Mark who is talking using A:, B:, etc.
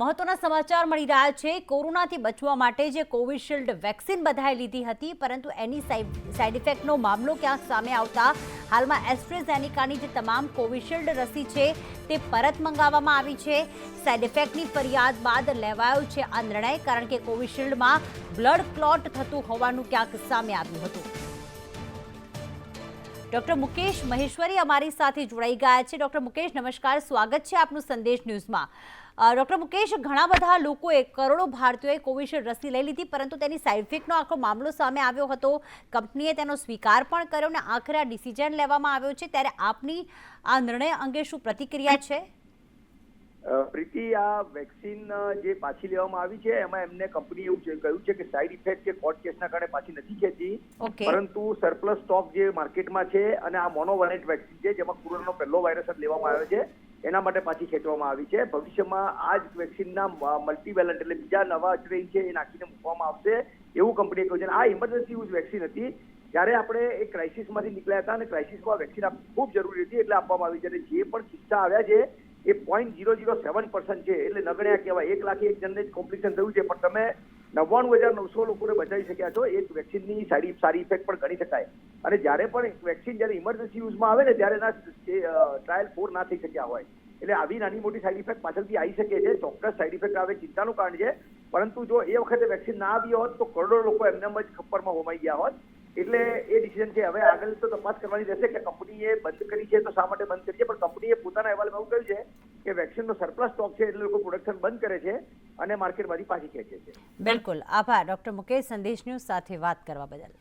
A: મહત્વના સમાચાર મળી રહ્યા છે. કોરોનાથી બચવા માટે જે કોવિશિલ્ડ વેક્સિન બધાએ લીધી હતી, પરંતુ એની સાઇડ ઇફેક્ટનો મામલો ક્યાંક સામે આવતા? હાલમાં એસ્ટ્રેઝેનિકાની જે તમામ કોવિશિલ્ડ રસી છે, તે પરત મંગાવવામાં આવી છે. સાઈડ ઇફેક્ટની ફરિયાદ બાદ લેવાયો છે આ નિર્ણય, કારણ કે કોવિશિલ્ડમાં બ્લડ ક્લોટ થતું હોવાનું ક્યાંક સામે આવ્યું હતું. ડોક્ટર મુકેશ મહેશ્વરી અમારી સાથે જોડાઈ ગયા છે. ડોક્ટર મુકેશ, નમસ્કાર. સ્વાગત છે આપનું સંદેશ ન્યૂઝમાં. ડોક્ટર મુકેશ, ઘણા બધા લોકોએ કરોડો ભારતીયોએ કોવિશિલ્ડ રસી લઈ લીધી, પરંતુ તેની સાઇડ ઇફેક્ટનો આખો મામલો સામે આવ્યો હતો. કંપનીએ તેનો સ્વીકાર પણ કર્યો અને આખરે આ ડિસિઝન લેવામાં આવ્યો છે. ત્યારે આપની આ નિર્ણય અંગે શું પ્રતિક્રિયા છે?
B: પ્રીતિ આ વેક્સિન જે પાછી લેવામાં આવી છે એમાં એમને કંપની એવું કહ્યું છે કે સાઈડ ઇફેક્ટ કે કોર્ટ કેસના કારણે પાછી નથી ખેંચી. પરંતુ સરપ્લસ સ્ટોક જે માર્કેટમાં છે અને આ મોનોવેલેન્ટ વેક્સિન છે જેમાં કોરોનાનો પહેલો વાયરસ જ લેવામાં આવ્યો છે એના માટે પાછી ખેંચવામાં આવી છે. ભવિષ્યમાં આ જ વેક્સિનના મલ્ટીવેલન્ટ એટલે બીજા નવા સ્ટ્રેન છે એ નાખીને મૂકવામાં આવશે એવું કંપનીએ કહ્યું છે. આ ઇમરજન્સી યુઝ વેક્સિન હતી. જ્યારે આપણે એક ક્રાઇસિસમાંથી નીકળ્યા હતા અને ક્રાઇસિસમાં વેક્સિન આપવી ખૂબ જરૂરી હતી એટલે આપવામાં આવી છે. અને જે પણ કિસ્સા આવ્યા છે એ point zero zero seven percent છે, એટલે નગણ્યા કહેવાય. એક લાખ એક જણને જ કોમ્પ્લિકેશન થયું છે, પણ તમે નવ્વાણું હજાર નવસો લોકોને બચાવી શક્યા છો, એક વેક્સિનની સારી સારી ઇફેક્ટ પણ ગણી શકાય. અને જ્યારે પણ વેક્સિન જ્યારે ઇમરજન્સી યુઝમાં આવે ને, ત્યારે એના ટ્રાયલ ફોર ના થઈ શક્યા હોય. એટલે આવી નાની મોટી સાઈડ ઇફેક્ટ પાછળથી આવી શકે છે, ચોક્કસ સાઈડ ઇફેક્ટ આવે, ચિંતાનું કારણ છે. પરંતુ જો એ વખતે વેક્સિન ના આવી હોત, તો કરોડો લોકો એમનેમ જ ખપ્પરમાં હોમાઈ ગયા હોત. એટલે એ ડિસિઝન છે હવે આગળ તો તપાસ કરવાની રહેશે કે કંપનીએ બંધ કરી છે, તો શા માટે બંધ કરી છે? પણ કંપનીએ પોતાના અહેવાલમાં એવું કહ્યું છે કે વેક્સિનનો સરપ્લસ સ્ટોક છે એટલે લોકો પ્રોડક્શન બંધ કરે છે અને માર્કેટમાંથી પાછી ખેંચે છે.
A: બિલકુલ. આભાર. ડોક્ટર મુકેશ સંદેશ ન્યૂઝ સાથે વાત કરવા બદલ.